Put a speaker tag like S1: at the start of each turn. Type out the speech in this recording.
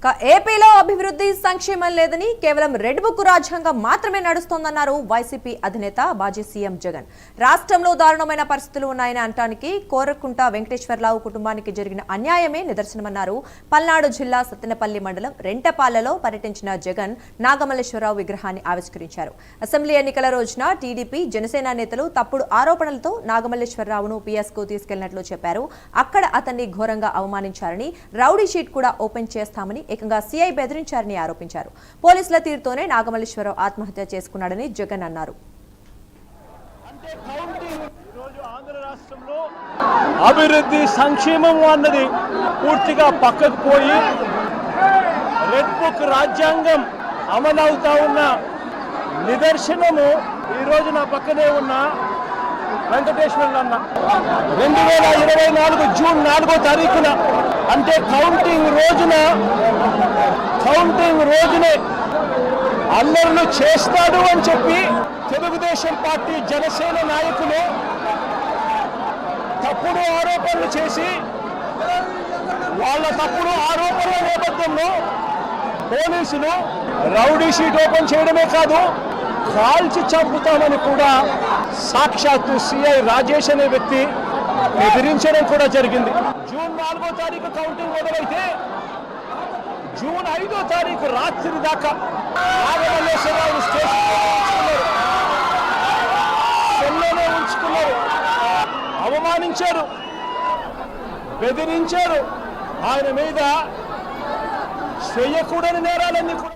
S1: ఇక ఏపీలో అభివృద్ధి సంక్షేమం లేదని కేవలం రెడ్ బుక్ రాజ్యాంగం మాత్రమే నడుస్తోందన్నారు వైసీపీ అధినేత మాజీ సీఎం జగన్. రాష్ట్రంలో దారుణమైన పరిస్థితులు ఉన్నాయని అంటానికి కోరకుంట వెంకటేశ్వరరావు కుటుంబానికి జరిగిన అన్యాయమే నిదర్శనమన్నారు. పల్నాడు జిల్లా సత్తెనపల్లి మండలం రెంటపాలలో పర్యటించిన జగన్ నాగమల్లేశ్వరరావు విగ్రహాన్ని ఆవిష్కరించారు. అసెంబ్లీ ఎన్నికల రోజున టీడీపీ జనసేన నేతలు తప్పుడు ఆరోపణలతో నాగమల్లేశ్వరరావును పీఎస్కు తీసుకెళ్ళినట్లు చెప్పారు. అక్కడ అతన్ని ఘోరంగా అవమానించారని రౌడీ షీట్ కూడా ఓపెన్ చేస్తామని ఏకంగా సీఐ బెదిరించారని ఆరోపించారు. పోలీసుల తీరుతోనే నాగమల్లేశ్వరరావు ఆత్మహత్య చేసుకున్నాడని జగన్ అన్నారు.
S2: అభివృద్ధి సంక్షేమం అన్నది పూర్తిగా పక్కకు పోయి రెడ్ బుక్ రాజ్యాంగం అమలవుతా ఉన్న నిదర్శనము ఈరోజు నా పక్కనే ఉన్న వెంకటేశ్వర్లు అన్న రెండు వేల ఇరవై నాలుగు జూన్ నాలుగో తారీఖున అంటే కౌంటింగ్ రోజున కౌంటింగ్ రోజునే అల్లర్లు చేస్తాడు అని చెప్పి తెలుగుదేశం పార్టీ జనసేన నాయకులు తప్పుడు ఆరోపణలు చేసి వాళ్ళ తప్పుడు ఆరోపణల నేపథ్యంలో పోలీసులు రౌడీ షీట్ ఓపెన్ చేయడమే కాదు కాల్చి చంపుతామని కూడా సాక్షాత్తు సిఐ రాజేష్ అనే వ్యక్తి బెదిరించడం కూడా జరిగింది. జూన్ నాలుగో తారీఖు కౌంటింగ్ మొదలైతే జూన్ ఐదో తారీఖు రాత్రి దాకా నాగమల్లేశ్వరరావు స్టేషన్ సెల్లోనే ఉంచుకున్నారు. అవమానించారు. బెదిరించారు. ఆయన మీద చేయకూడని నేరాలన్నీ కూడా